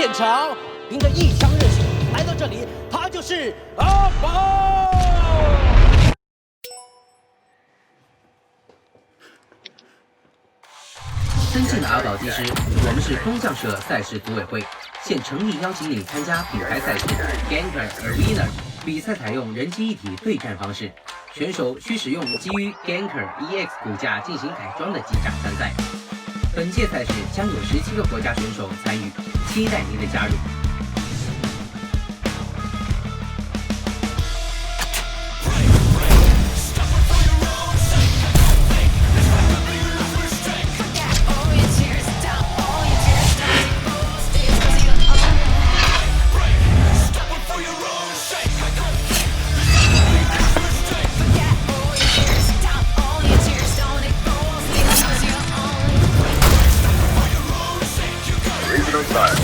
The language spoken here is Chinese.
现场，凭着一腔热血来到这里，他就是阿宝。尊敬的阿宝技师，我们是空降社赛事组委会，现诚意邀请你参加品牌赛事 Ganker Arena。比赛采用人机一体对战方式，选手需使用基于 Ganker EX 骨架进行改装的机甲参赛。本届赛事将有十七个国家选手参与，期待您的加入。Bye.